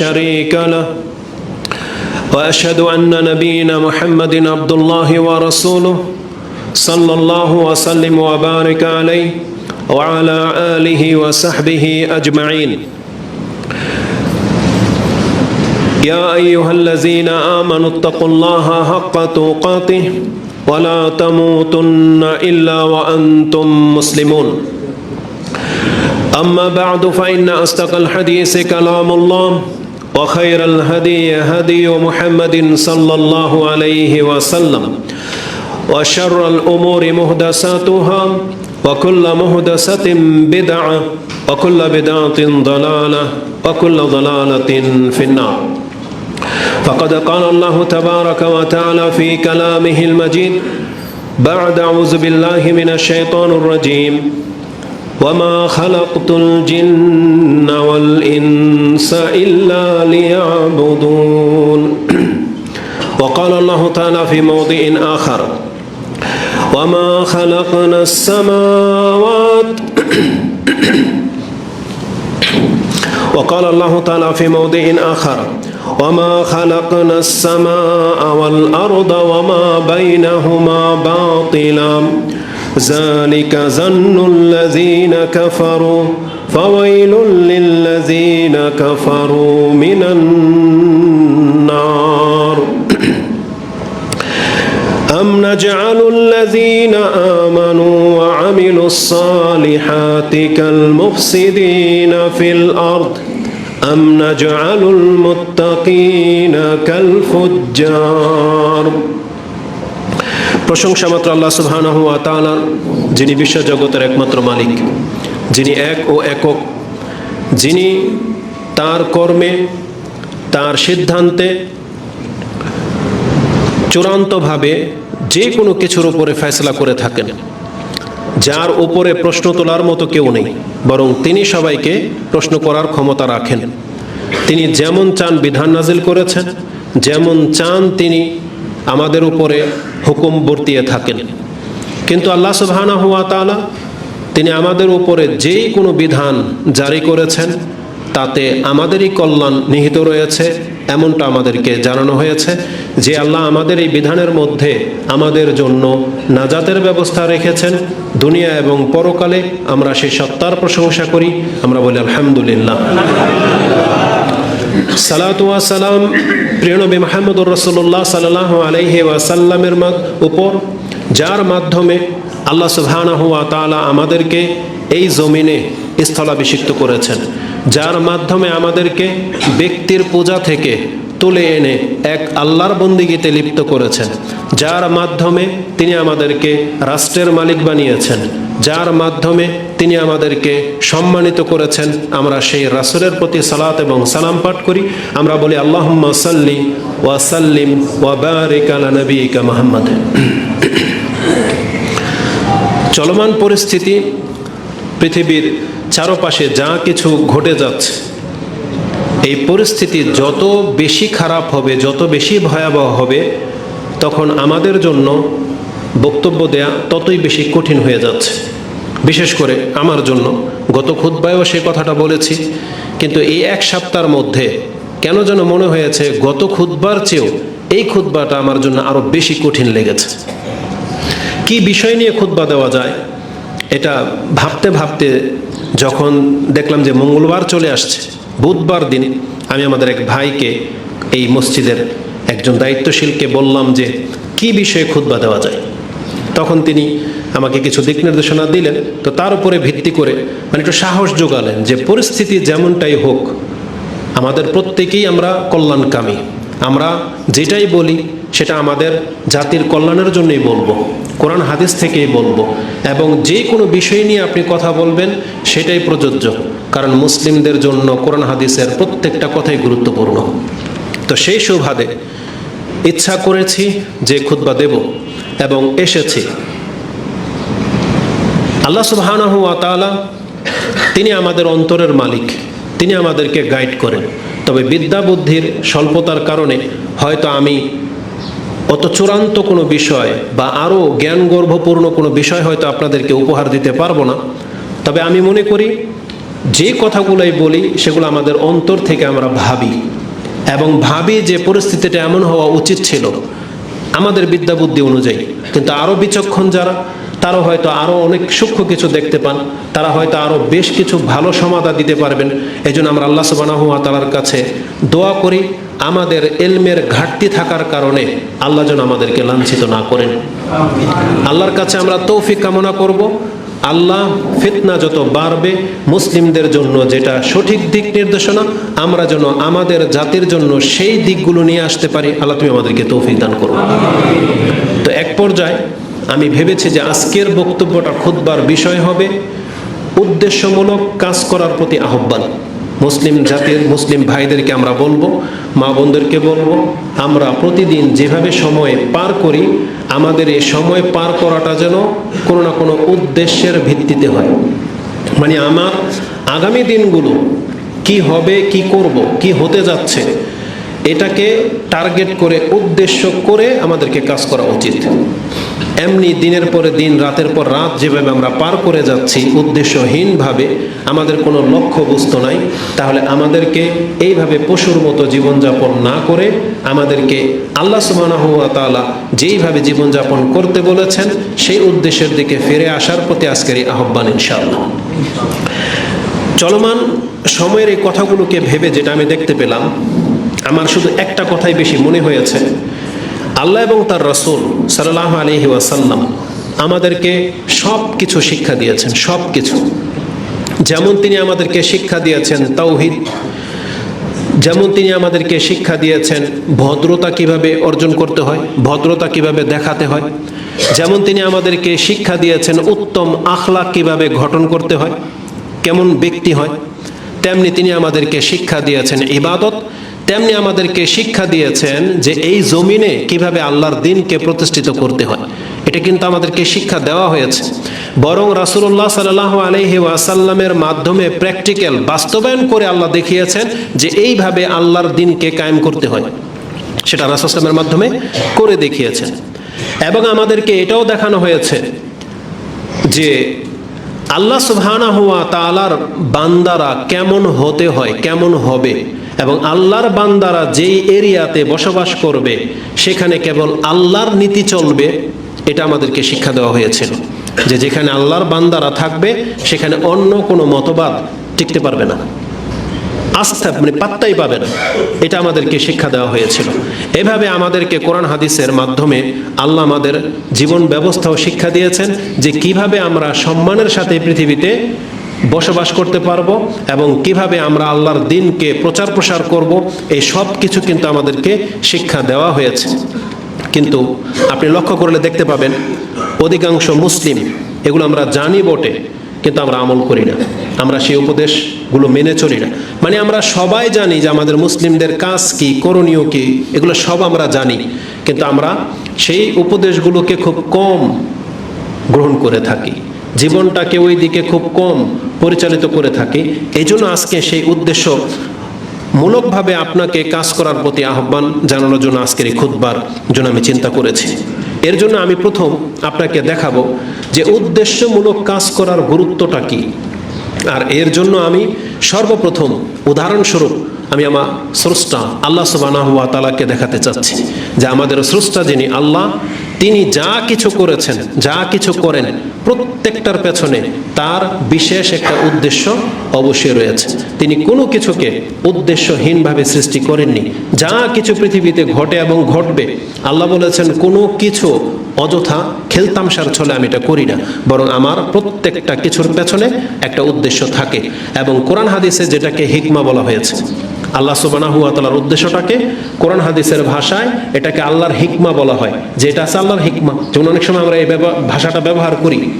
شريك له. وأشهد أن نبينا محمد عبد الله ورسوله صلى الله وسلم وبارك عليه وعلى آله وصحبه أجمعين. يا أيها الذين آمنوا اتقوا الله حق تقاته ولا تموتن إلا وأنتم مسلمون. أما بعد فإن أصدق الحديث كلام الله. وخير الهدي هدي محمد صلى الله عليه وسلم وشر الأمور محدثاتها وكل محدثه بدعة وكل بدعة ضلالة وكل ضلالة في النار. فقد قال الله تبارك وتعالى في كلامه المجيد بعد أعوذ بالله من الشيطان الرجيم. وما خلقت الجن والانس الا ليعبدون وقال الله تعالى في موضع اخر وما خلقنا السماوات وقال الله تعالى في موضع آخر وما خلقنا السماء والأرض وما بينهما باطلا ذلك ظن الذين كفروا فويل للذين كفروا من النار. أم نجعل الذين آمنوا وعملوا الصالحات كالمفسدين في الأرض أم نجعل المتقين كالفجار؟ প্রশংসা মাত্র আল্লাহ তাআলা, যিনি বিশ্বজগতের একমাত্র মালিক, যিনি এক ও একক, যিনি তার কর্মে, তার সিদ্ধান্তে চূড়ান্তভাবে যে কোনো কিছুর উপরে ফেসলা করে থাকেন, যার উপরে প্রশ্ন তোলার মতো কেউ নেই, বরং তিনি সবাইকে প্রশ্ন করার ক্ষমতা রাখেন। তিনি যেমন চান বিধান নাজিল করেছেন, যেমন চান তিনি আমাদের উপরে হুকুম বর্তিয়ে থাকেন। কিন্তু আল্লাহ সুবহানা হুয়া তালা তিনি আমাদের উপরে যেই কোনো বিধান জারি করেছেন, তাতে আমাদেরই কল্যাণ নিহিত রয়েছে, এমনটা আমাদেরকে জানানো হয়েছে যে আল্লাহ আমাদের এই বিধানের মধ্যে আমাদের জন্য নাজাতের ব্যবস্থা রেখেছেন। দুনিয়া এবং পরকালে আমরা সেই সত্তার প্রশংসা করি, আমরা বলি আলহামদুলিল্লাহ। সালাতুয়া সালাম প্রিয়নবী মাহমুদুর রসুল্লাহ সাল্লাহ আলহি ওয়াসাল্লামের উপর, যার মাধ্যমে আল্লাহ সুবহানাহু ওয়া আমাদেরকে এই জমিনে স্থলাভিষিক্ত করেছেন, যার মাধ্যমে আমাদেরকে ব্যক্তির পূজা থেকে তুলে এনে এক আল্লাহর বন্দিগিতে লিপ্ত করেছেন, যার মাধ্যমে তিনি আমাদেরকে রাষ্ট্রের মালিক বানিয়েছেন, যার মাধ্যমে তিনি আমাদেরকে সম্মানিত করেছেন। আমরা সেই রাসুলের প্রতি সালাত এবং সালাম পাঠ করি। আমরা বলি আল্লাহ সাল্লি ওয়া ওয়াসাল্লিম ওয়াবারিক আলা নবীকা মোহাম্মদ। চলমান পরিস্থিতি, পৃথিবীর চারপাশে যা কিছু ঘটে যাচ্ছে, এই পরিস্থিতি যত বেশি খারাপ হবে, যত বেশি ভয়াবহ হবে, তখন আমাদের জন্য বক্তব্য দেয়া ততই বেশি কঠিন হয়ে যাচ্ছে। বিশেষ করে আমার জন্য। গত খুদ্বায়ও সে কথাটা বলেছি। কিন্তু এই এক সপ্তাহের মধ্যে কেন যেন মনে হয়েছে গত খুদ্বার চেয়েও এই খুদ্বাটা আমার জন্য আরও বেশি কঠিন লেগেছে। কি বিষয় নিয়ে খুদ্া দেওয়া যায়? এটা ভাবতে ভাবতে যখন দেখলাম যে মঙ্গলবার চলে আসছে, বুধবার দিন আমি আমাদের এক ভাইকে এই মসজিদের একজন দায়িত্বশীলকে বললাম যে কি বিষয়ে খুদ্া দেওয়া যায়? তখন তিনি আমাকে কিছু দিক নির্দেশনা দিলেন। তো তার উপরে ভিত্তি করে মানে একটু সাহস যোগালেন যে পরিস্থিতি যেমনটাই হোক, আমাদের প্রত্যেকেই আমরা কল্যাণকামী। আমরা যেটাই বলি, সেটা আমাদের জাতির কল্যাণের জন্যই বলব, কোরআন হাদিস থেকেই বলব। এবং যে কোনো বিষয় নিয়ে আপনি কথা বলবেন, সেটাই প্রযোজ্য। কারণ মুসলিমদের জন্য কোরআন হাদিসের প্রত্যেকটা কথাই গুরুত্বপূর্ণ। তো সেই সুবাদে ইচ্ছা করেছি যে খুদ্া দেব এবং এসেছি। আল্লাহ তাআলা তিনি আমাদের অন্তরের মালিক। তিনি আমাদেরকে গাইড করেন। তবে বিদ্যা বুদ্ধির স্বল্পতার কারণে হয়তো আমি অত চূড়ান্ত কোনো বিষয় বা আরও জ্ঞান গর্ভপূর্ণ কোনো বিষয় হয়তো আপনাদেরকে উপহার দিতে পারব না। তবে আমি মনে করি, যে কথাগুলোই বলি, সেগুলো আমাদের অন্তর থেকে আমরা ভাবি। এবং ভাবি যে পরিস্থিতিটা এমন হওয়া উচিত ছিল আমাদের বিদ্যা বুদ্ধি অনুযায়ী। কিন্তু আরও বিচক্ষণ যারা তারা হয়তো আরও অনেক সূক্ষ্ম কিছু দেখতে পান, তারা হয়তো আরও বেশ কিছু ভালো সমাধা দিতে পারবেন। এই জন্য আমরা আল্লাহ সুবাহ তালার কাছে দোয়া করি, আমাদের এলমের ঘাটতি থাকার কারণে আল্লাহ যেন আমাদেরকে লাঞ্ছিত না করেন। আল্লাহর কাছে আমরা তৌফিক কামনা করব। আল্লাহ ফিতনা যত বাড়বে মুসলিমদের জন্য যেটা সঠিক দিক নির্দেশনা, আমরা যেন আমাদের জাতির জন্য সেই দিকগুলো নিয়ে আসতে পারি। আল্লাহ তুমি আমাদেরকে তৌফিক দান করো। তো এক পর্যায়ে আমি ভেবেছি যে আজকের বক্তব্যটা খুদবার বিষয় হবে। উদ্দেশ্যমূলক কাজ করার প্রতি আহ্বান। মুসলিম জাতির, মুসলিম ভাইদেরকে আমরা বলব, মা বোনদেরকে বলব, আমরা প্রতিদিন যেভাবে সময় পার করি, আমাদের এই সময় পার করাটা যেন কোনো না কোনো উদ্দেশ্যের ভিত্তিতে হয়। মানে আমার আগামী দিনগুলো কি হবে, কি করব, কি হতে যাচ্ছে এটাকে টার্গেট করে, উদ্দেশ্য করে আমাদেরকে কাজ করা উচিত। এমনি দিনের পরে দিন, রাতের পর রাত যেভাবে আমরা পার করে যাচ্ছি, উদ্দেশ্যহীনভাবে, আমাদের কোনো লক্ষ্য বস্তু নাই, তাহলে আমাদেরকে এইভাবে পশুর মতো জীবনযাপন না করে আমাদেরকে আল্লাহ সুবাহ তালা যেইভাবে জীবনযাপন করতে বলেছেন, সেই উদ্দেশ্যের দিকে ফিরে আসার প্রতি আজকের এই আহ্বান ইনশাআল্লাহ। চলমান সময়ের এই কথাগুলোকে ভেবে যেটা আমি দেখতে পেলাম আমার শুধু একটা কথাই বেশি মনে হয়েছে। আল্লাহ এবং তার রসুল সাল্লাহ আলহি ওয়াসাল্লাম আমাদেরকে সব কিছু শিক্ষা দিয়েছেন সব কিছু যেমন তিনি আমাদেরকে শিক্ষা দিয়েছেন তৌহিদ যেমন তিনি আমাদেরকে শিক্ষা দিয়েছেন ভদ্রতা কীভাবে অর্জন করতে হয়, ভদ্রতা কীভাবে দেখাতে হয়। যেমন তিনি আমাদেরকে শিক্ষা দিয়েছেন উত্তম আখলা কীভাবে গঠন করতে হয়, কেমন ব্যক্তি হয়, তেমনি তিনি আমাদেরকে শিক্ষা দিয়েছেন ইবাদত তেমনি আমাদেরকে শিক্ষা দিয়েছেন যে এই জমিনে কীভাবে আল্লাহর দিনকে প্রতিষ্ঠিত করতে হয়। এটা কিন্তু আমাদেরকে শিক্ষা দেওয়া হয়েছে। বরং রাসুল্লাহ সাল্লাহ আলহি ওয়াসাল্লামের মাধ্যমে প্র্যাকটিক্যাল বাস্তবায়ন করে আল্লাহ দেখিয়েছেন যে এইভাবে আল্লাহর দিনকে কায়েম করতে হয়। সেটা রাসুলামের মাধ্যমে করে দেখিয়েছেন। এবং আমাদেরকে এটাও দেখানো হয়েছে যে আল্লাহ সুবহানা হুয়া তালার বান্দারা কেমন হতে হয়, কেমন হবে। এবং আল্লাহর বান্দারা যেই এরিয়াতে বসবাস করবে, সেখানে কেবল আল্লাহর নীতি চলবে, এটা আমাদেরকে শিক্ষা দেওয়া হয়েছিল। যে যেখানে আল্লাহর বান্দারা থাকবে, সেখানে অন্য কোনো মতবাদ টিকতে পারবে না। আস্থা মানে পাত্তাই পাবে না। এটা আমাদেরকে শিক্ষা দেওয়া হয়েছিল। এভাবে আমাদেরকে কোরআন হাদিসের মাধ্যমে আল্লাহ আমাদের জীবন ব্যবস্থাও শিক্ষা দিয়েছেন যে কীভাবে আমরা সম্মানের সাথে পৃথিবীতে বসবাস করতে পারব এবং কীভাবে আমরা আল্লাহর দিনকে প্রচার প্রসার করব, এই সব কিছু কিন্তু আমাদেরকে শিক্ষা দেওয়া হয়েছে। কিন্তু আপনি লক্ষ্য করলে দেখতে পাবেন, অধিকাংশ মুসলিম এগুলো আমরা জানি বটে, কিন্তু আমরা আমল করি না। আমরা সেই উপদেশগুলো মেনে চলি না। মানে আমরা সবাই জানি যে আমাদের মুসলিমদের কাজ কি, করণীয় কি, এগুলো সব আমরা জানি। কিন্তু আমরা সেই উপদেশগুলোকে খুব কম গ্রহণ করে থাকি। জীবনটাকে ওই দিকে খুব কম পরিচালিত করে থাকি। এই জন্য আজকে সেই উদ্দেশ্য মূলকভাবে আপনাকে কাজ করার প্রতি আহ্বান জানানোর জন্য আজকের এই খুদবার জন্য আমি চিন্তা করেছি। এর জন্য আমি প্রথম আপনাকে দেখাবো যে উদ্দেশ্যমূলক কাজ করার গুরুত্বটা কি। আর এর জন্য আমি সর্বপ্রথম উদাহরণস্বরূপ আমি আমার স্রষ্টা আল্লাহ সুবানা হুয়া তালাকে দেখাতে চাচ্ছি যে আমাদের স্রষ্টা যিনি আল্লাহ তিনি যা কিছু করেছেন, যা কিছু করেন প্রত্যেকটার পেছনে তার বিশেষ একটা উদ্দেশ্য অবশ্যই রয়েছে। তিনি কোনো কিছুকে উদ্দেশ্যহীনভাবে সৃষ্টি করেননি। যা কিছু পৃথিবীতে ঘটে এবং ঘটবে, আল্লাহ বলেছেন, কোনো কিছু অযথা খেলতামশার ছলে আমি এটা করি না। বরং আমার প্রত্যেকটা কিছুর পেছনে একটা উদ্দেশ্য থাকে। এবং কোরআন হাদিসে যেটাকে হিকমা বলা হয়েছে আল্লাহ সুবানাহু তালার উদ্দেশ্যটাকে কোরআন হাদিসের ভাষায় এটাকে আল্লাহর হিকমা বলা হয়। যেটা আছে আল্লাহর হিকমা। যেমন অনেক সময় আমরা এই ভাষাটা ব্যবহার করি।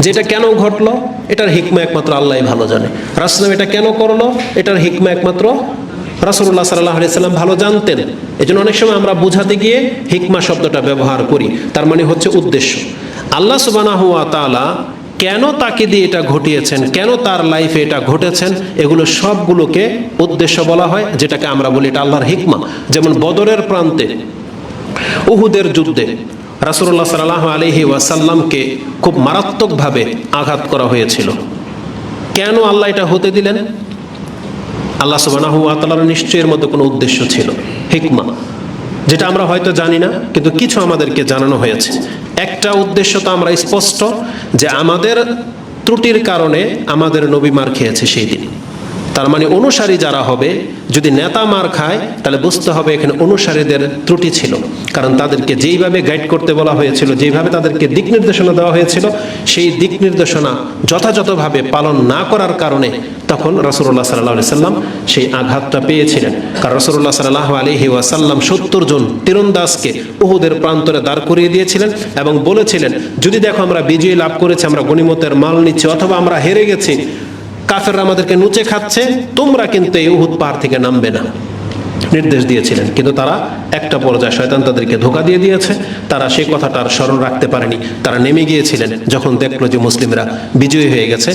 যেটা কেন ঘটলো? এটার হিকমা একমাত্র আল্লাহ ভালো জানে। রাসলাম এটা কেন করল? এটার হিকমা একমাত্র রাসুল্লাহ সাল্লাহ সাল্লাম ভালো জানতেন। এই জন্য অনেক সময় আমরা বুঝাতে গিয়ে হিকমা শব্দটা ব্যবহার করি। তার মানে হচ্ছে উদ্দেশ্য। আল্লাহ সুবানা হুয়া তালা কেন তাকে দিয়ে এটা ঘটিয়েছেন? কেন তার লাইফে এটা ঘটেছেন? এগুলো সবগুলোকে উদ্দেশ্য বলা হয়, যেটাকে আমরা বলি এটা আল্লাহর হিকমা। যেমন বদরের প্রান্তে, উহুদের যুদ্ধে রাসুল্লাহ সাল্লাহ আলহি ওয়াসাল্লামকে খুব মারাত্মকভাবে আঘাত করা হয়েছিল। কেন আল্লাহ এটা হতে দিলেন? আল্লাহ সুবানাহু আতালার নিশ্চয়ের মতো কোনো উদ্দেশ্য ছিল, হিকমা। যেটা আমরা হয়তো জানি না, কিন্তু কিছু আমাদেরকে জানানো হয়েছে। একটা উদ্দেশ্য তো আমরা স্পষ্ট যে আমাদের ত্রুটির কারণে আমাদের নবী মার খেয়েছে সেই দিন। তার মানে অনুসারী যারা হবে, যদি নেতা মার খায়, তাহলে বুঝতে হবে এখানে অনুসারীদের ত্রুটি ছিল। কারণ তাদেরকে যেইভাবে গাইড করতে বলা হয়েছিল, যেইভাবে তাদেরকে দিক নির্দেশনা দেওয়া হয়েছিল, সেই দিক নির্দেশনা যথাযথভাবে পালন না করার কারণে তখন রসুল্লাহ সাল্লাহ সাল্লাম সেই আঘাতটা পেয়েছিলেন। কারণ রসুল্লাহ সাল্লাহ আলহি ওয়াসাল্লাম সত্তর জন তীরন্দাজকে উহুদের প্রান্তরে দাঁড় করিয়ে দিয়েছিলেন এবং বলেছিলেন, যদি দেখো আমরা বিজয় লাভ করেছি, আমরা গণিমতের মাল নিচ্ছি অথবা আমরা হেরে গেছি কাফেররা আমাদেরকে নুচে খাচ্ছে, তোমরা কিন্তু এই উহুদ পাহাড় থেকে নামবে না। নির্দেশ দিয়েছিলেন, কিন্তু তারা একটা পর্যায়ে শয়তান তাদেরকে ধোকা দিয়ে দিয়েছে, তারা সেই কথাটার স্মরণ রাখতে পারেনি। তারা নেমে গিয়েছিলেন, যখন দেখল যে মুসলিমরা বিজয়ী হয়ে গেছে।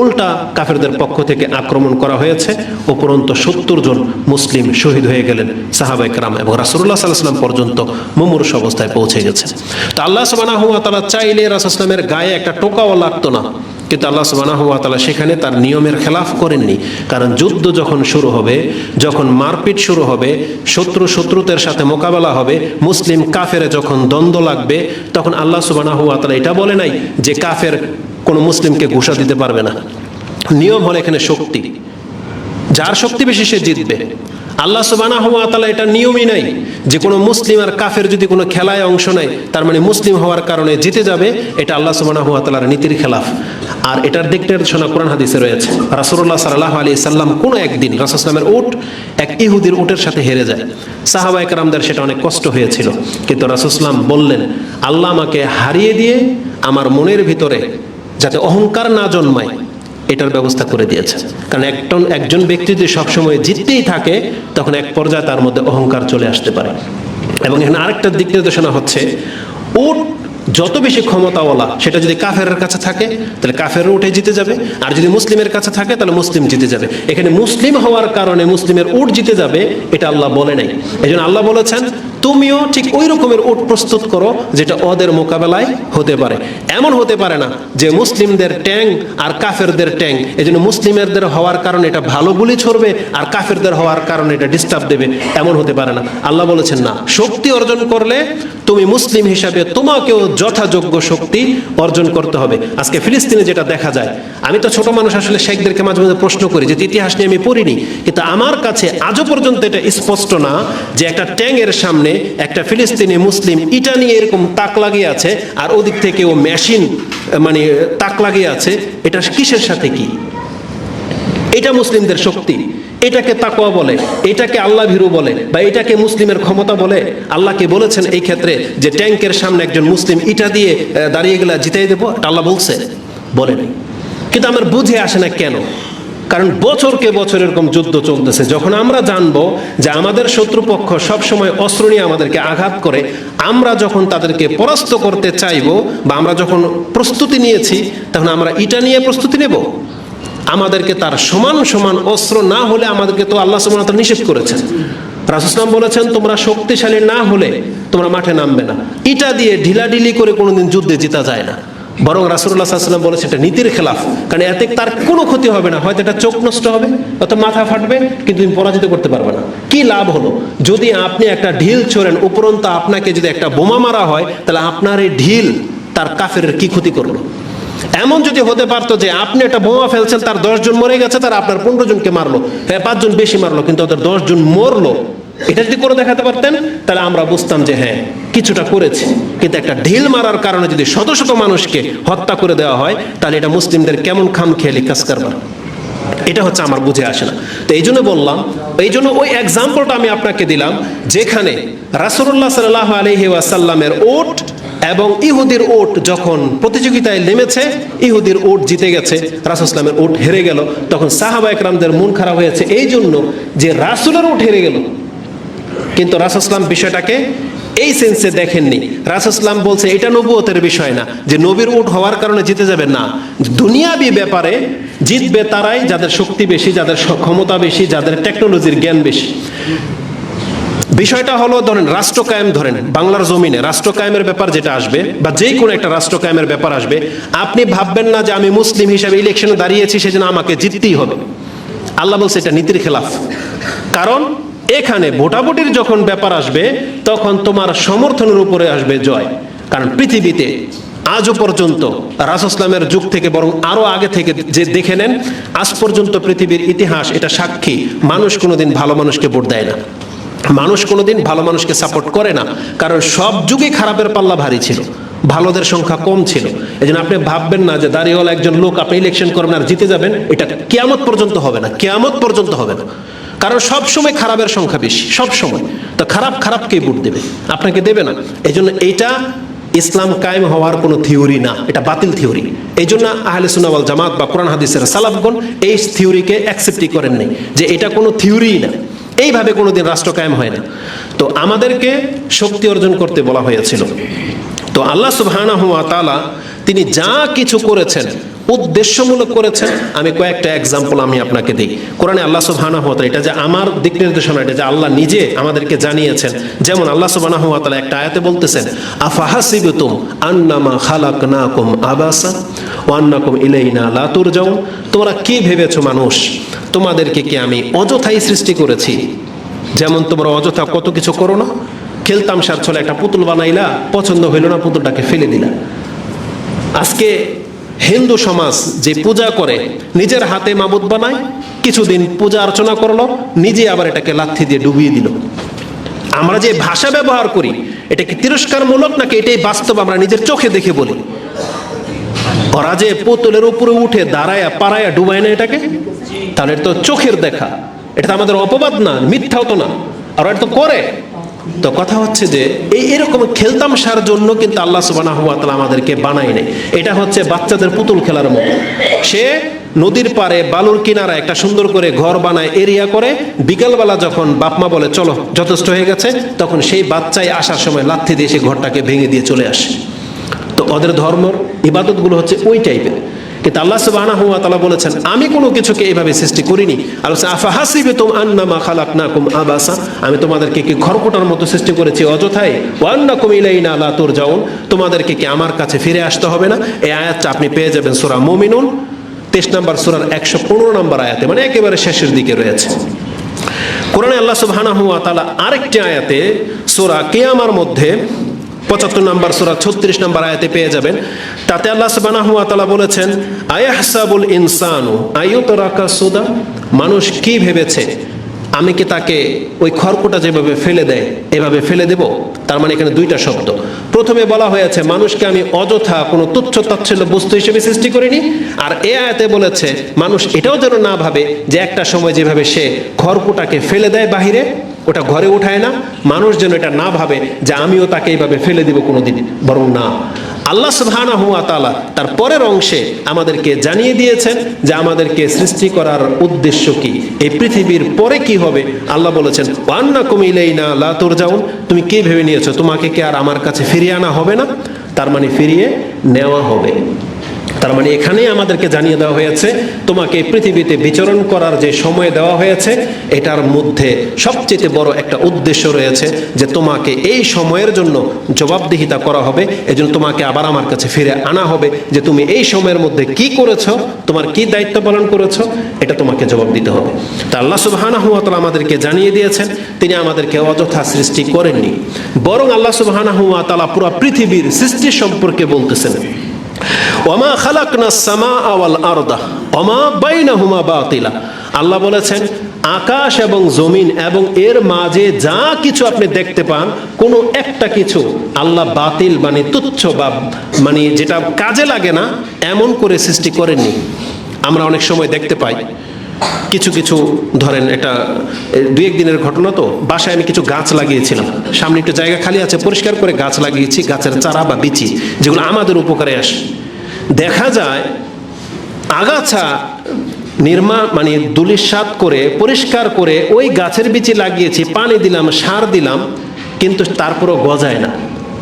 উল্টা কাফেরদের পক্ষ থেকে আক্রমণ করা হয়েছে, উপরন্ত সত্তর জন মুসলিম শহীদ হয়ে গেলেন সাহাবাই কারাম এবং রাসুল্লাহ সাল্লাহাম পর্যন্ত মুমূর্ষ অবস্থায় পৌঁছে গেছে তো আল্লাহ সুবাহ তারা চাইলে রাসুসলামের গায়ে একটা টোকাও লাগতো না। কিন্তু আল্লাহ সুবাহ তালা সেখানে তার নিয়মের খেলাফ করেননি। কারণ যুদ্ধ যখন শুরু হবে, যখন মারপিট শুরু হবে, শত্রু শত্রুতের সাথে মোকাবেলা হবে, মুসলিম কাফেরে যখন দ্বন্দ্ব লাগবে, তখন আল্লাহ সুবাহ তালা এটা বলে নাই যে কাফের কোনো মুসলিমকে ঘুষা দিতে পারবে না। নিয়ম হলো এখানে শক্তি। যার শক্তি বেশি সে জিতবে। আল্লাহ সুবাহ তালা এটা নিয়মই নাই যে কোনো মুসলিম আর কাফের যদি কোনো খেলায় অংশ নেয়, তার মানে মুসলিম হওয়ার কারণে জিতে যাবে, এটা আল্লাহ সুবাহ তালার নীতির খেলাফ। আর এটার দিক নির্দেশনা কোরআন হাদিসে রয়েছে। রাসুল্লাহ সাল্লাহ আলী সাল্লাম কোনো একদিন রাসুসলামের উট, এক ইহুদির উটের সাথে হেরে যায়। সাহাবা একরামদের সেটা অনেক কষ্ট হয়েছিল। কিন্তু রাসুসলাম বললেন, আল্লাহ আমাকে হারিয়ে দিয়ে আমার মনের ভিতরে যাতে অহংকার না জন্মায়, এটার ব্যবস্থা করে দিয়েছে। কারণ একজন একজন ব্যক্তি যদি সবসময় জিততেই থাকে, তখন এক পর্যায়ে তার মধ্যে অহংকার চলে আসতে পারে। এবং এখানে আরেকটা দিক নির্দেশনা হচ্ছে, উট যত বেশি ক্ষমতাওয়ালা সেটা যদি কাফেরের কাছে থাকে, তাহলে কাফের উঠে জিতে যাবে। আর যদি মুসলিমের কাছে থাকে, তাহলে মুসলিম জিতে যাবে। এখানে মুসলিম হওয়ার কারণে মুসলিমের উঠ জিতে যাবে, এটা আল্লাহ বলে নাই। এই আল্লাহ বলেছেন তুমিও ঠিক ওই রকমের উট প্রস্তুত করো যেটা ওদের মোকাবেলায় হতে পারে। এমন হতে পারে না যে মুসলিমদের ট্যাং আর কাফেরদের ট্যাং এই জন্য মুসলিমদের হওয়ার কারণে এটা ভালো গুলি ছড়বে আর কাফেরদের হওয়ার কারণে এটা ডিস্টার্ব দেবে। এমন হতে পারে না। আল্লাহ বলেছেন না, শক্তি অর্জন করলে তুমি মুসলিম হিসাবে তোমাকেও যথাযোগ্য শক্তি অর্জন করতে হবে। আজকে ফিলিস্তিনে যেটা দেখা যায়, আমি তো ছোট মানুষ, আসলে শেখদেরকে মাঝে মাঝে প্রশ্ন করি যে ইতিহাস নিয়ে আমি পড়িনি? কিন্তু আমার কাছে আজও পর্যন্ত এটা স্পষ্ট না যে একটা ট্যাংয়ের সামনে একটা ফিলিস্তিনি মুসলিম ইটা নিয়ে এরকম তাক লাগিয়ে আছে, আর ওদিক থেকে ও মেশিন মানে তাক লাগিয়ে আছে। এটা কিসের সাথে কি? এটা মুসলিমদের শক্তি। এটাকে তাকোয়া বলে, এটাকে আল্লাহ ভীরু বলে, বা এটাকে মুসলিমের ক্ষমতা বলে। আল্লাহকে বলেছেন এই ক্ষেত্রে যে ট্যাঙ্কের সামনে একজন মুসলিম ইটা দিয়ে দাঁড়িয়ে গেলে জিতাই দেবো? আল্লাহ বলছে। বলে কিন্তু আমার বুঝে আসে না কেন? কারণ বছরকে বছর এরকম যুদ্ধ চলতেছে। যখন আমরা জানব যে আমাদের শত্রুপক্ষ সবসময় অস্ত্র নিয়ে আমাদেরকে আঘাত করে, আমরা যখন তাদেরকে পরাস্ত করতে চাইব বা আমরা যখন প্রস্তুতি নিয়েছি, তখন আমরা ইটা নিয়ে প্রস্তুতি নেব? আমাদেরকে তার সমান সমান অস্ত্র না হলে আমাদেরকে তো আল্লাহ সমান নিষেধ করেছেন। রাসুসলাম বলেছেন, তোমরা শক্তিশালী না হলে তোমরা মাঠে নামবে না। ইটা দিয়ে ঢিলাঢিলি করে কোনোদিন যুদ্ধে জিতা যায় না। বরং রাসুল্লাহ সাল্লাম বলেছে এটা নীতির খেলাফ। কারণ এতে তার কোনো ক্ষতি হবে না। হয়তো এটা চোখ নষ্ট হবে অত মাথা ফাটবে, কিন্তু তুমি পরাজিত করতে পারবে না। কি লাভ হলো? যদি আপনি একটা ঢিল ছোড়েন, উপরন্ত আপনাকে যদি একটা বোমা মারা হয়, তাহলে আপনার এই ঢিল তার কাফের কি ক্ষতি করল? এমন যদি হতে পারতো যে আপনি একটা বোমা ফেলছেন, তার দশজন মরে গেছে, তার আপনার পনেরো জনকে মারলো হ্যাঁ পাঁচজন বেশি মারলো, কিন্তু ওদের দশজন মরলো এটা যদি করে দেখাতে পারতেন, তাহলে আমরা বুঝতাম যে হ্যাঁ কিছুটা করেছে। কিন্তু একটা ঢিল মারার কারণে যদি শত শত মানুষকে হত্যা করে দেওয়া হয়, তাহলে এটা মুসলিমদের কেমন খাম খেয়ালি কাজ কারবার। এটা হচ্ছে আমার বুঝে আসে না। তো এই জন্য বললাম, এই জন্য ওই এক্সাম্পলটা আমি আপনাকে দিলাম, যেখানে রাসুল্লাহ সাল্লাহ আলহি ওয়াসাল্লামের ওট এবং ইহুদির ওট যখন প্রতিযোগিতায় নেমেছে, ইহুদির ওট জিতে গেছে, রাসুল ইসলামের ওট হেরে গেল, তখন সাহাবা একরামদের মন খারাপ হয়েছে। এই জন্য যে রাসুলের ওট হেরে গেল কিন্তু রাসুসলাম বিষয়টাকে এই সেন্সে দেখেননি। রাসুসলাম বলছে, এটা নবুয়তের বিষয় না। যে নবীর উঠ হওয়ার কারণে জিতে যাবে না। দুনিয়াবি ব্যাপারে জিতবে তারাই যাদের শক্তি বেশি, যাদের ক্ষমতা বেশি, যাদের টেকনোলজির জ্ঞান বেশি। বিষয়টা হলো, ধরেন, রাষ্ট্র কায়েম ধরেন, বাংলার জমিনে রাষ্ট্র কায়েমের ব্যাপার যেটা আসবে, বা যে কোনো একটা রাষ্ট্র কায়েমের ব্যাপার আসবে, আপনি ভাববেন না যে আমি মুসলিম হিসাবে ইলেকশনে দাঁড়িয়েছি, সেজন্য আমাকে জিততেই হবে। আল্লাহ বলছে, এটা নীতির খেলাফ। কারণ এখানে ভোটাভুটির যখন ব্যাপার আসবে, তখন তোমার সমর্থনের উপরে আসবে জয়। কারণ পৃথিবীতে আজও পর্যন্ত রাসুসলামের যুগ থেকে বরং আরও আগে থেকে যে দেখে নেন, আজ পর্যন্ত পৃথিবীর ইতিহাস এটা সাক্ষী, মানুষ কোনোদিন ভালো মানুষকে ভোট দেয় না। মানুষ কোনোদিন ভালো মানুষকে সাপোর্ট করে না, কারণ সব যুগে খারাপের পাল্লা ভারী ছিল, ভালোদের সংখ্যা কম ছিল। এই জন্য আপনি ভাববেন না যে দাঁড়িয়েওয়ালা একজন লোক, আপনি ইলেকশন করবেন আর জিতে যাবেন, এটা কেয়ামত পর্যন্ত হবে না, কেয়ামত পর্যন্ত হবে না। কারণ সব সময় খারাপের সংখ্যা বেশি, সব সময়। তো খারাপ খারাপকেই ভোট দেবে। আপনাকে দেবে না। এই জন্য এইটা ইসলাম কায়েম হওয়ার কোনো থিওরি না। এটা বাতিল থিওরি। এই জন্য আহলে সুনাওয়াল জামাত বা কোরআন হাদিসের সালাফগণ এই থিওরিকে অ্যাকসেপ্টই করেন নাই, যে এটা কোনো থিওরিই না। এইভাবে কোনোদিন রাষ্ট্র কায়েম হয় না। তো আমাদেরকে শক্তি অর্জন করতে বলা হয়েছিল। তো আল্লাহ তাআলা তিনি যা কিছু করেছেন উদ্দেশ্যমূলক করেছেন, আমি কয়েকটা এক্সাম্পল আমি আপনাকে দিই। কোরআনে আল্লাহ সুবহানাহু ওয়া তাআলা, এটা যে আমার দিক নির্দেশনা, এটা যে আল্লাহ নিজে আমাদেরকে জানিয়েছেন। যেমন আল্লাহ সুবহানাহু ওয়া তাআলা একটা আয়াতে বলতেছেন, আফাহাসিবতুম আন্নামা খালাকনাকুম আবাসা ওয়া আন্নাকুম ইলাইনা লা তুরজাউন? তোমরা কি ভেবেছো মানুষ? তোমাদেরকে কি আমি অযথাই সৃষ্টি করেছি? যেমন তোমরা অযথা কত কিছু করো না? খেলতাম সার ছলে একটা পুতুল বানাইলা, পছন্দ হইল না, পুতুলটাকে ফেলে দিলা। আজকে হিন্দু সমাজ যে পূজা করে, নিজের হাতে মাবুদ বানায়, কিছুদিন পূজা অর্চনা করল, নিজে আবার এটাকে লাথি দিয়ে ডুবিয়ে দিল। আমরা যে ভাষা ব্যবহার করি, এটা কি তিরস্কারমূলক নাকি এটাই বাস্তব আমরা নিজের চোখে দেখে বলি? ওরা যে পুতুলের উপরে উঠে দাঁড়ায়া পাড়ায়া ডুবায় না এটাকে? তাহলে তো চোখের দেখা। এটা আমাদের অপবাদ না, মিথ্যাও তো না। আর এটা তো করে। তো কথা হচ্ছে যে এই এরকম খেলতামশার জন্য কিন্তু আল্লাহ সুবহানাহু ওয়া তাআলা আমাদেরকে বানায় নেই। এটা হচ্ছে বাচ্চাদের পুতুল খেলার মতো। সে নদীর পারে বালুর কিনারা একটা সুন্দর করে ঘর বানায়, এরিয়া করে, বিকালবেলা যখন বাপমা বলে, চলো, যথেষ্ট হয়ে গেছে, তখন সেই বাচ্চাই আসার সময় লাথি দিয়ে সেই ঘরটাকে ভেঙে দিয়ে চলে আসে। তো ওদের ধর্মর ইবাদতগুলো হচ্ছে ওই টাইপের কিন্তু আল্লাহ সুবহানাহু ওয়া তাআলা বলেছেন, আমি কোনো কিছুকে এইভাবে সৃষ্টি করিনি। আর বলছে আফাহাসিবিতুম আন্নামা খালাকনাকুম আবাসা। আমি তোমাদেরকে কি ঘরকোটার মতো সৃষ্টি করেছি অযথায় অযথাই? ওয়া আন্নাকুম ইলাইনা লা তুরজাউন। তোমাদেরকে কি আমার কাছে ফিরে আসতে হবে না? এই আয়াতটা আপনি পেয়ে যাবেন সূরা মুমিনুন 23 নম্বর সূরার 115 নম্বর আয়াতে মানে একেবারে শেষের দিকে রয়েছে। কোরআনে আল্লাহ সুবহানাহু ওয়া তাআলা আরেকটি আয়াতে সূরা কিয়ামার মধ্যে পঁচাত্তর নম্বর সুরা ছত্রিশ নম্বর আয়াতে পেয়ে যাবেন। তাতে আল্লাহ তাআলা বলেছেন, আয়াহসাবুল ইনসানু আয়ুতরাকা সুদা? মানুষ কি ভেবেছে? আমি কি তাকে ওই খড়কুটা যেভাবে ফেলে দেয়, এভাবে ফেলে দেব? তার মানে এখানে দুইটা শব্দ। প্রথমে বলা হয়েছে, মানুষকে আমি অযথা কোনো তুচ্ছ তাচ্ছল্য বস্তু হিসেবে সৃষ্টি করিনি। আর এ আয়াতে বলেছে, মানুষ এটাও যেন না ভাবে যে একটা সময় যেভাবে সে খড়কুটাকে ফেলে দেয় বাহিরে ওটা ঘরে উঠায় না, মানুষ যেন এটা না ভাবে যে আমিও তাকে এইভাবে ফেলে দিব কোনোদিন, বরং না। আল্লাহ সুবহানাহু হুয়া তালা তার পরের অংশে আমাদেরকে জানিয়ে দিয়েছেন যে আমাদেরকে সৃষ্টি করার উদ্দেশ্য কি। এই পৃথিবীর পরে কি হবে? আল্লাহ বলেছেন ওয়ান্নাকুম ইলাইনা লা তুরজাউন। তুমি কে ভেবে নিয়েছো? তোমাকে কি আর আমার কাছে ফিরিয়ে আনা হবে না? তার মানে ফিরিয়ে নেওয়া হবে। তার মানে এখানেই আমাদেরকে জানিয়ে দেওয়া হয়েছে, তোমাকে পৃথিবীতে বিচরণ করার যে সময় দেওয়া হয়েছে, এটার মধ্যে সবচেয়ে বড় একটা উদ্দেশ্য রয়েছে যে তোমাকে এই সময়ের জন্য জবাবদিহিতা করা হবে, এজন্য তোমাকে আবার আমার কাছে ফিরে আনা হবে যে তুমি এই সময়ের মধ্যে কি করেছ, তোমার কি দায়িত্ব পালন করেছ, এটা তোমাকে জবাব দিতে হবে। তা আল্লাহ সুবহানাহু ওয়া তাআলা আমাদেরকে জানিয়ে দিয়েছেন, তিনি আমাদেরকে অযথা সৃষ্টি করেননি, বরং আল্লাহ সুবহানাহু ওয়া তাআলা পুরো পৃথিবীর সৃষ্টি সম্পর্কে বলতেছেন। ওমা খালাকনা সামা আওয়াল আরদা, ওমা বাইনাহুমা বাতিলা। আল্লাহ বলেছেন, আকাশ এবং জমিন এবং এর মাঝে যা কিছু আপনি দেখতে পান, কোনো একটা কিছু আল্লাহ বাতিল মানে তুচ্ছ বা মানে যেটা কাজে লাগে না, এমন করে সৃষ্টি করেননি। আমরা অনেক সময় দেখতে পাই কিছু কিছু, ধরেন এটা এক দিনের ঘটনা তো, বাসায় আমি কিছু গাছ লাগিয়েছিলাম। সামনে একটু জায়গা খালি আছে, পরিষ্কার করে গাছ লাগিয়েছি, গাছের চারা বা বিচি, যেগুলো আমাদের উপকারে আসে। দেখা যায়, আগাছা নির্মা মানে দুলিশাত করে, পরিষ্কার করে ওই গাছের বিচি লাগিয়েছি, পানি দিলাম, সার দিলাম, কিন্তু তারপরও গজায় না।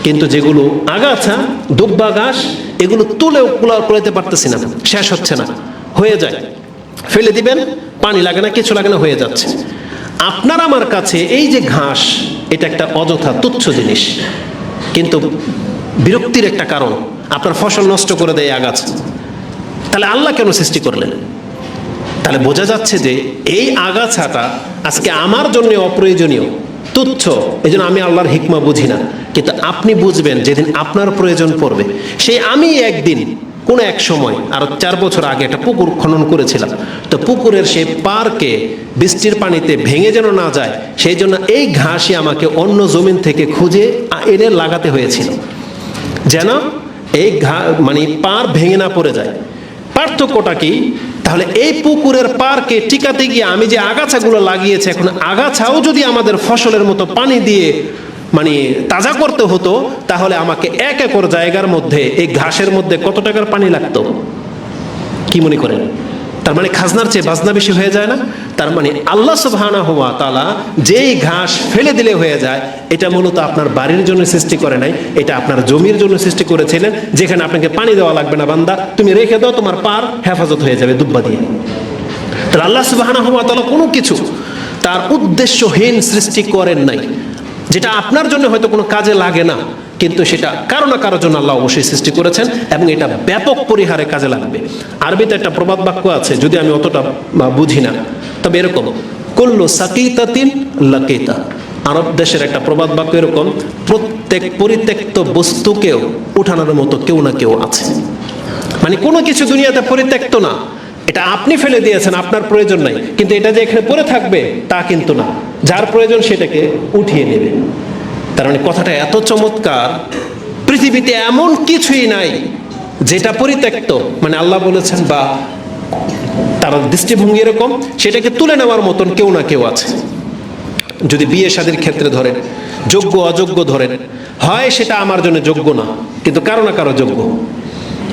কিন্তু যেগুলো আগাছা, দুব্বা ঘাস, এগুলো তুলে কুলা কুলাতে পারতেছি না, শেষ হচ্ছে না, হয়ে যায়। ফেলে দিবেন, পানি লাগে না, কিছু লাগে না, হয়ে যাচ্ছে। আপনার আমার কাছে এই যে ঘাস, এটা একটা অযথা তুচ্ছ জিনিস। কিন্তু বিরক্তির একটা কারণ, আপনার ফসল নষ্ট করে দেয় আগাছা। তাহলে আল্লাহ কেন সৃষ্টি করলেন? তাহলে বোঝা যাচ্ছে যে এই আগাছাটা আজকে আমার জন্য অপ্রয়োজনীয়, তুচ্ছ। এই জন্য আমি আল্লাহর হিকমা বুঝি না। কিন্তু আপনি বুঝবেন, যেদিন আপনার প্রয়োজন পড়বে, সেই আমি একদিন কোনো এক সময় আরও চার বছর আগে একটা পুকুর খনন করেছিলাম। তো পুকুরের সেই পারকে বৃষ্টির পানিতে ভেঙে যেন না যায়, সেই জন্য এই ঘাসই আমাকে অন্য জমিন থেকে খুঁজে এনে লাগাতে হয়েছিল। যেন এই ঘা মানে পার ভেঙে না পড়ে যায়। পার্থক্যটা কি? তাহলে এই পুকুরের পারকে টিকাতে গিয়ে আমি যে আগাছাগুলো লাগিয়েছি, এখন আগাছাও যদি আমাদের ফসলের মতো পানি দিয়ে মানে তাজা করতে হতো, তাহলে আমাকে এক একর জায়গার মধ্যে, এই ঘাসের মধ্যে কত টাকার পানি লাগতো? কি মনে করেন? তার মানে খাজনার চেয়ে বাজনা বেশি হয়ে যায় না? তার মানে আল্লাহ সুবহানা হওয়া তালা যেই ঘাস ফেলে দিলে হয়ে যায়, এটা মূলত আপনার বাড়ির জন্য সৃষ্টি করে নাই, এটা আপনার জমির জন্য সৃষ্টি করেছিলেন, যেখানে আপনাকে পানি দেওয়া লাগবে না বান্দা, তুমি রেখে দাও, তোমার পার হেফাজত হয়ে যাবে দুব্বা দিয়ে। তাহলে আল্লাহ সুবহানা হওয়া তালা কোনো কিছু তার উদ্দেশ্যহীন সৃষ্টি করেন নাই। যেটা আপনার জন্য হয়তো কোনো কাজে লাগে না, কিন্তু সেটা কারও না কারোর জন্য আল্লাহ অবশ্যই সৃষ্টি করেছেন এবং এটা ব্যাপক পরিহারে কাজে লাগবে। আরবিতে একটা প্রবাদ বাক্য আছে, যদি আমি অতটা বুঝি না, তবে এরকম, কুল্লু সাকিতাতিন লাকিতা। আরব দেশের একটা প্রবাদ বাক্য এরকম, প্রত্যেক পরিত্যক্ত বস্তুকেও উঠানোর মতো কেউ না কেউ আছে। মানে কোনো কিছু দুনিয়াতে পরিত্যক্ত না এটা আপনি ফেলে দিয়েছেন, আপনার প্রয়োজন নাই। কিন্তু এটা যে এখানে পড়ে থাকবে, তা কিন্তু না। যার প্রয়োজন সেটাকে উঠিয়ে নেবে। তার মানে কথাটা এত চমৎকার, পৃথিবীতে এমন কিছুই নাই যেটা পরিত্যক্ত। মানে আল্লাহ বলেছেন, বা তার দৃষ্টিভঙ্গি এরকম, সেটাকে তুলে নেওয়ার মতন কেউ না কেউ আছে। যদি বিয়ে শাদীর ক্ষেত্রে ধরেন, যোগ্য, অযোগ্য ধরেন, হয় সেটা আমার জন্য যোগ্য না, কিন্তু কারও না কারও যোগ্য।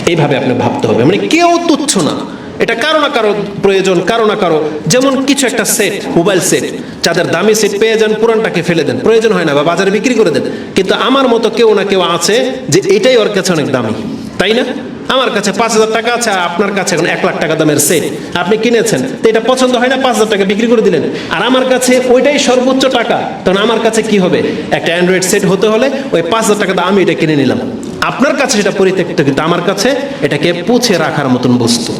এইভাবে আপনি ভাবতে হবে। মানে কেউ তুচ্ছ না। এটা কারও না কারও প্রয়োজন, কারও না কারও। যেমন কিছু একটা সেট মোবাইল সেট যাদের দামি সেট পেয়ে যান, পুরানটাকে ফেলে দেন। প্রয়োজন হয় না, বা বাজারে বিক্রি করে দেন। কিন্তু আমার মতো কেউ না কেউ আছে যে এটাই ওর কাছে অনেক দামি। তাই না? আমার কাছে পাঁচ হাজার টাকা আছে, আর আপনার কাছে এখন এক লাখ টাকা দামের সেট আপনি কিনেছেন, তো এটা পছন্দ হয় না, পাঁচ হাজার টাকা বিক্রি করে দিলেন। আর আমার কাছে ওইটাই সর্বোচ্চ টাকা। তখন আমার কাছে কি হবে? একটা অ্যান্ড্রয়েড সেট হতে হলে ওই পাঁচ হাজার টাকা দাম আমি এটা কিনে নিলাম। আপনার কাছে সেটা পরিত্যক্ত, কিন্তু আমার কাছে এটাকে পুছে রাখার মতন বস্তু।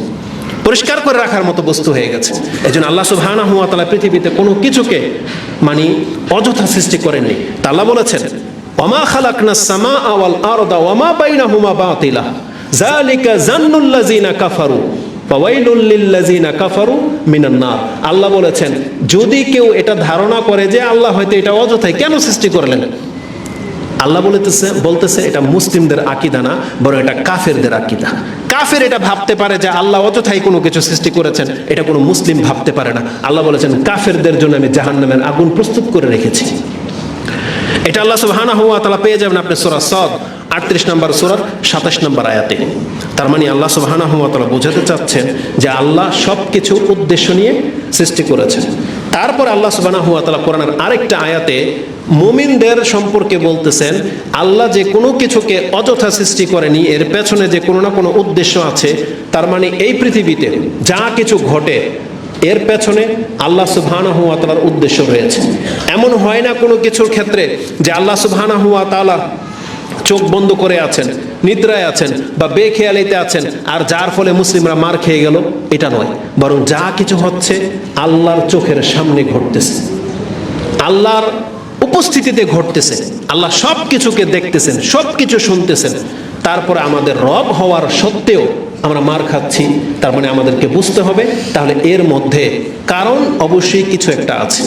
পরিষ্কার করে রাখার মতো বস্তু হয়ে গেছে। এই জন্য আল্লাহ সুবহানা হুয়া তালা পৃথিবীতে কোনো কিছুকে মানে অযথা সৃষ্টি করেননি। তা আল্লাহ বলেছেন ওমা খালাকনা সামা আওয়াল আরদা ওমা বাইনাহুমা বাতিলা। জালিকা জান্নুল্লাযিনা কাফারু আল্লাহ বলেছেন, যদি কেউ এটা ধারণা করে যে আল্লাহ হয়তো এটা অযথায় কেন সৃষ্টি করলেন? আল্লাহ বলতেছে বলতেছে, এটা মুসলিমদের আকিদা না, বরং এটা কাফেরদের আকিদা। কাফের এটা ভাবতে পারে যে আল্লাহ অযথাই কোনো কিছু সৃষ্টি করেছেন, এটা কোনো মুসলিম ভাবতে পারে না। আল্লাহ বলেছেন, কাফেরদের জন্য আমি জাহান্নামের আগুন প্রস্তুত করে রেখেছি। এটা আল্লাহ সুবহানাহু ওয়া তাআলা পেয়ে যাবেন আপনি সোরা সাদ 38 নম্বর সূরার 27 নম্বর আয়াতে। তার মানে আল্লাহ সুবহানাহু ওয়া তাআলা বোঝাতে চাচ্ছেন যে আল্লাহ সবকিছু উদ্দেশ্য নিয়ে সৃষ্টি করেছেন। তারপর আল্লাহ সুবহানাহু ওয়া তাআলা কোরআনের আরেকটা আয়াতে মুমিনদের সম্পর্কে বলতেছেন, আল্লাহ যে কোনো কিছুকে অযথা সৃষ্টি করেনি, এর পেছনে যে কোনো না কোনো উদ্দেশ্য আছে, তার মানে এই পৃথিবীতে যা কিছু ঘটে, এর পেছনে আল্লাহ সুবহানা হুয়া তালার উদ্দেশ্য রয়েছে। এমন হয় না কোনো কিছুর ক্ষেত্রে যে আল্লাহ সুবহানা হুয়া তালা চোখ বন্ধ করে আছেন নিদ্রায় আছেন বা বেখেয়ালিতে আছেন, আর যার ফলে মুসলিমরা মার খেয়ে গেল, এটা নয়। বরং যা কিছু হচ্ছে আল্লাহর চোখের সামনে ঘটতেছে। আল্লাহর উপস্থিতিতে ঘটতেছে। আল্লাহ সব কিছুকে দেখতেছেন সব কিছু শুনতেছেন। তারপরে আমাদের রব হওয়ার সত্ত্বেও আমরা মার খাচ্ছি, তার মানে আমাদেরকে বুঝতে হবে। তাহলে এর মধ্যে কারণ অবশ্যই কিছু একটা আছে।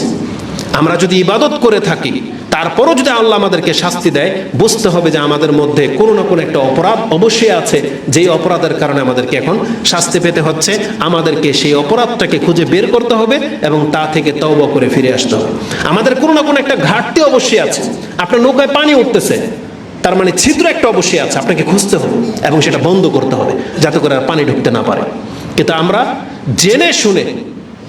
আমরা যদি ইবাদত করে থাকি, তারপরও যদি আল্লাহ আমাদেরকে শাস্তি দেয়, বুঝতে হবে যে আমাদের মধ্যে কোনো না কোনো একটা অপরাধ অবশ্যই আছে, যেই অপরাধের কারণে আমাদেরকে এখন শাস্তি পেতে হচ্ছে। আমাদেরকে সেই অপরাধটাকে খুঁজে বের করতে হবে এবং তা থেকে তওবা করে ফিরে আসতে হবে। আমাদের কোনো না কোনো একটা ঘাটতি অবশ্যই আছে। আপনার নৌকায় পানি উঠতেছে, তার মানে ছিদ্র একটা অবশ্যই আছে, আপনাকে খুঁজতে হবে এবং সেটা বন্ধ করতে হবে, যাতে করে আর পানি ঢুকতে না পারে। কিন্তু আমরা জেনে শুনে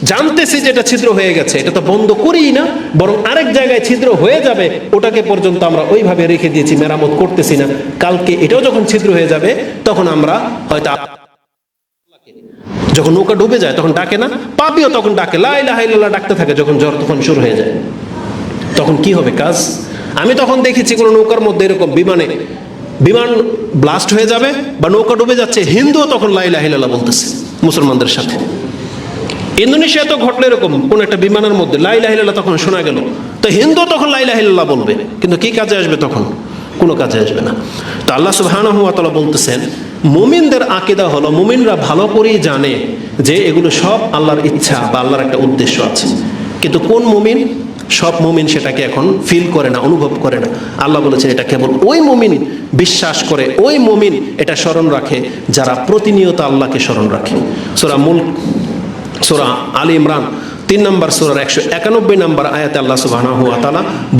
জানতেছি যে এটা ছিদ্র হয়ে গেছে, এটা তো বন্ধ করিই না, বরং আরেক জায়গায় ছিদ্র হয়ে যাবে, ওটাকে পর্যন্ত আমরা ওইভাবে রেখে দিয়েছি, মেরামত করতেছি না। কালকে এটাও যখন ছিদ্র হয়ে যাবে, তখন আমরা হয়তো যখন নৌকা ডুবে যায়, তখন ডাকে না, পাপিও তখন ডাকে লাই লাহাইল্লাহ ডাকতে থাকে যখন জ্বর তখন শুরু হয়ে যায়। তখন কি হবে কাজ? আমি তখন দেখেছি কোনো নৌকার মধ্যে এরকম বিমানে, বিমান ব্লাস্ট হয়ে যাবে বা নৌকা ডুবে যাচ্ছে, হিন্দুও তখন লাই লাইলাহিল্লাহ বলতেছে, মুসলমানদের সাথে। ইন্দোনেশিয়া তো ঘটলো এরকম, কোন একটা বিমানের মধ্যে লাইলাহিল্লাহ তখন শোনা গেল। তো হিন্দু তখন লাইলাহিল্লাহ বলবে, কিন্তু কি কাজে আসবে তখন? কোনো কাজে আসবে না। তো আল্লাহ সুবহানাহু ওয়া তাআলা বলতেছেন, মুমিনদের আকিদা হলো, মুমিনরা ভালো করেই জানে যে এগুলো সব আল্লাহর ইচ্ছা বা আল্লাহর একটা উদ্দেশ্য আছে। কিন্তু কোন মুমিন? সব মুমিন সেটাকে এখন ফিল করে না, অনুভব করে না। আল্লাহ বলেছেন, এটা কেবল ওই মুমিন বিশ্বাস করে, ওই মুমিন এটা স্মরণ রাখে, যারা প্রতিনিয়ত আল্লাহকে স্মরণ রাখে। সোরা মুল্ক সোরা আলী ইমরান, তিন নম্বর সুরার একশো একানব্বই নম্বর আয়াতে আল্লাহ সুবাহ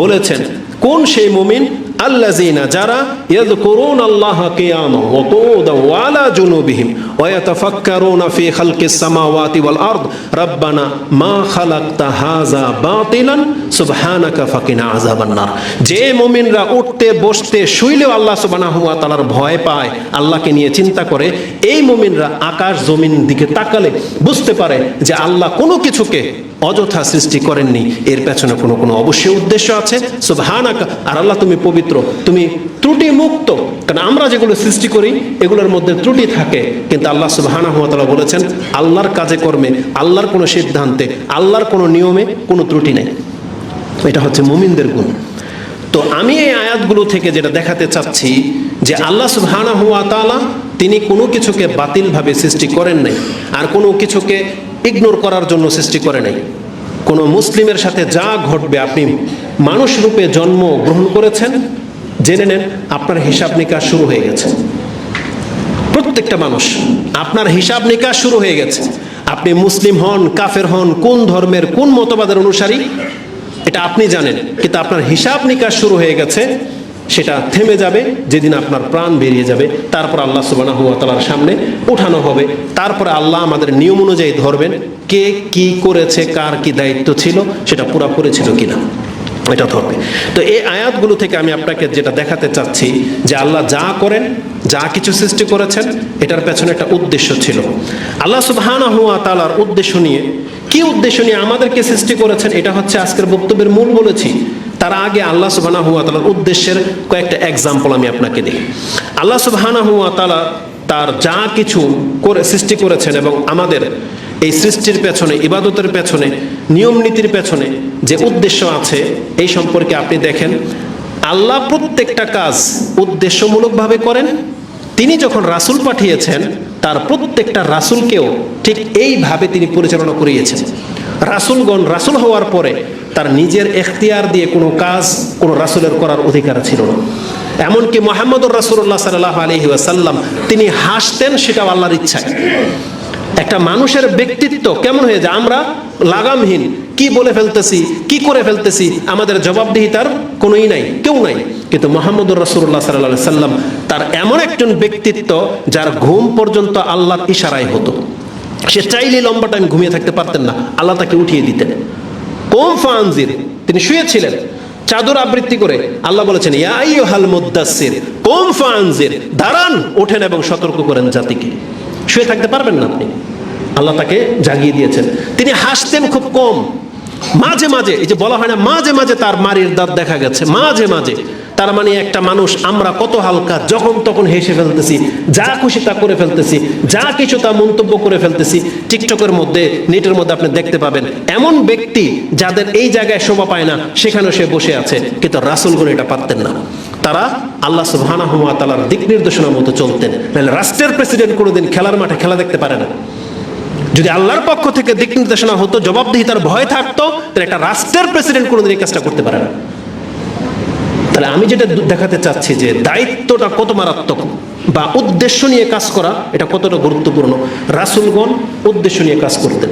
বলেছেন, কোন সেই মুমিন আল্লাযিনা যারা ইয়াযকুরুন আল্লাহ কিয়ামা ওয়া কুউদান ওয়া আলা জুনুবিহিম ওয়া ইয়াতাফাক্কারুনা ফি খালকিস সামাওয়াতি ওয়াল আরদ, রাব্বানা মা খালাকতা হাযা বাতিলান, সুবহানাকা ফাকিনা আযাবান নার। যে মুমিনরা উঠতে, বসতে, শুইলেও আল্লাহ সুবহানাহু ওয়া তাআলার ভয় পায়, আল্লাহকে নিয়ে চিন্তা করে, এই মুমিনরা আকাশ জমিন দিকে তাকালে বুঝতে পারে যে আল্লাহ কোনো কিছুকে অযথা সৃষ্টি করেননি। এর পেছনে কোনো কোনো অবশ্যই উদ্দেশ্য আছে। সুবহানাকা, আর আল্লাহ তুমি পবিত্র। তুমি ত্রুটি মুক্ত কারণ আমরা যেগুলো সৃষ্টি করি, এগুলোর মধ্যে ত্রুটি থাকে। কিন্তু আল্লাহ সুবহানাহু ওয়া তাআলা বলেছেন, আল্লাহর কাজে কর্মে, আল্লাহর কোনো সিদ্ধান্তে, আল্লাহর কোনো নিয়মে কোনো ত্রুটি নেই। এটা হচ্ছে মুমিনদের গুণ। তো আমি এই আয়াতগুলো থেকে যেটা দেখাতে চাচ্ছি, যে আল্লাহ সুবহানাহু ওয়া তাআলা, তিনি কোনো কিছুকে বাতিলভাবে সৃষ্টি করেন নাই। আর কোনো কিছুকে ইগনোর করার জন্য সৃষ্টি করে নাই। কোনো মুসলিমের সাথে যা ঘটবে, আপনি মানুষ রূপে জন্ম গ্রহণ করেছেন? জেনে নেন, আপনার হিসাব নিকাশ শুরু হয়ে গেছে। প্রত্যেকটা মানুষ, আপনার হিসাব নিকাশ শুরু হয়ে গেছে। আপনি মুসলিম হন, কাফের হন, কোন ধর্মের, কোন মতবাদের অনুসারী? এটা আপনি জানেন, কিন্তু আপনার হিসাব নিকাশ শুরু হয়ে গেছে। সেটা থেমে যাবে, যেদিন আপনার প্রাণ বেরিয়ে যাবে। তারপর আল্লাহ সুবহানাহু ওয়া তাআলার সামনে উঠানো হবে। তারপরে আল্লাহ আমাদের নিয়ম অনুযায়ী ধরবেন কে কি করেছে, কার কি দায়িত্ব ছিল, সেটা পুরাপুরি ছিল কিনা। এটা ধরবে। তো এই আয়াতগুলো থেকে আমি আপনাকে যেটা দেখাতে চাচ্ছি, যে আল্লাহ যা করেন, যা কিছু সৃষ্টি করেছেন, এটার পেছনে একটা উদ্দেশ্য ছিল। আল্লাহ সুবহানাহু হুয়া তালার উদ্দেশ্য নিয়ে, কি উদ্দেশ্য নিয়ে আমাদেরকে সৃষ্টি করেছেন, এটা হচ্ছে আজকের বক্তব্যের মূল বলেছি। তার আগে আল্লাহ তাআলার উদ্দেশ্যের কয়েকটা এক্সাম্পল আমি আপনাকে দিই। আল্লাহ তাআলা তার যা কিছু করে সৃষ্টি করেছেন এবং আমাদের এই সৃষ্টির পেছনে, ইবাদতের পেছনে, নিয়ম নীতির পেছনে যে উদ্দেশ্য আছে, এই সম্পর্কে আপনি দেখেন, আল্লাহ প্রত্যেকটা কাজ উদ্দেশ্যমূলকভাবে করেন। তিনি যখন রাসূল পাঠিয়েছেন, তার প্রত্যেকটা রাসূলকেও ঠিক এইভাবে তিনি পরিচালনা করিয়েছেন। রাসূলগণ রাসূল হওয়ার পরে তার নিজের এখতিয়ার দিয়ে কোনো কাজ কোনো রাসূলের করার অধিকার ছিল না। এমনকি মোহাম্মদুর রাসূলুল্লাহ সাল্লাল্লাহু আলাইহি ওয়াসাল্লাম, তিনি হাসতেন সেটাও আল্লাহর ইচ্ছায়। একটা মানুষের ব্যক্তিত্ব কেমন হয়ে যায়? আমরা লাগামহীন, কি বলে ফেলতেছি, কি করে ফেলতেছি, আমাদের জবাবদিহিতার কোনোই নাই, কেউ নাই। কিন্তু মোহাম্মদুর রাসূলুল্লাহ সাল্লাল্লাহু আলাইহি সাল্লাম তার এমন একজন ব্যক্তিত্ব যার ঘুম পর্যন্ত আল্লাহর ইশারায় হতো। সে চাইলে লম্বা টাইম ঘুমিয়ে থাকতে পারতেন না, আল্লাহ তাকে উঠিয়ে দিতেন। কোম ফানজির? তিনি শুয়েছিলেন। চাদর আবৃত্তি করে আল্লাহ বলেছেন, ইয়া আইয়ুহাল মুদ্দাসসির কোম দাঁড়ান, ওঠেন এবং সতর্ক করেন জাতিকে। শুয়ে থাকতে পারবেন না আপনি। আল্লাহ তাকে জাগিয়ে দিয়েছেন। তিনি হাসতেন খুব কম। মাঝে মাঝে, এই যে বলা হয় না, মাঝে মাঝে তার মারির দাঁত দেখা গেছে। মাঝে মাঝে। তার মানে একটা মানুষ, আমরা কত হালকা, যখন তখন হেসে ফেলতেছি, যা খুশি তা করে ফেলতেছি, যা কিছু তা মন্তব্য করে ফেলতেছি, টিকটকের মধ্যে, নেটের মধ্যে আপনি দেখতে পাবেন, এমন ব্যক্তি যাদের এই জায়গায় শোভা পায় না, সেখানেও সে বসে আছে, কিন্তু রাসুলগুলো এটা পারতেন না। তারা আল্লাহ সুবহানাহু ওয়া তাআলার দিক নির্দেশনা মতো চলতেন, নাহলে রাষ্ট্রের প্রেসিডেন্ট কোনোদিন খেলার মাঠে খেলা দেখতে পারে না। যদি আল্লাহর পক্ষ থেকে দিক নির্দেশনা হতো, জবাবদিহিতার ভয় থাকতো, তাহলে একটা রাষ্ট্রের প্রেসিডেন্ট কোনোদিন এই কাজটা করতে পারে না। তাহলে আমি যেটা দেখাতে চাচ্ছি যে দায়িত্বটা কত মারাত্মক বা উদ্দেশ্য নিয়ে কাজ করা, এটা কতটা গুরুত্বপূর্ণ? রাসুলগণ উদ্দেশ্য নিয়ে কাজ করতেন।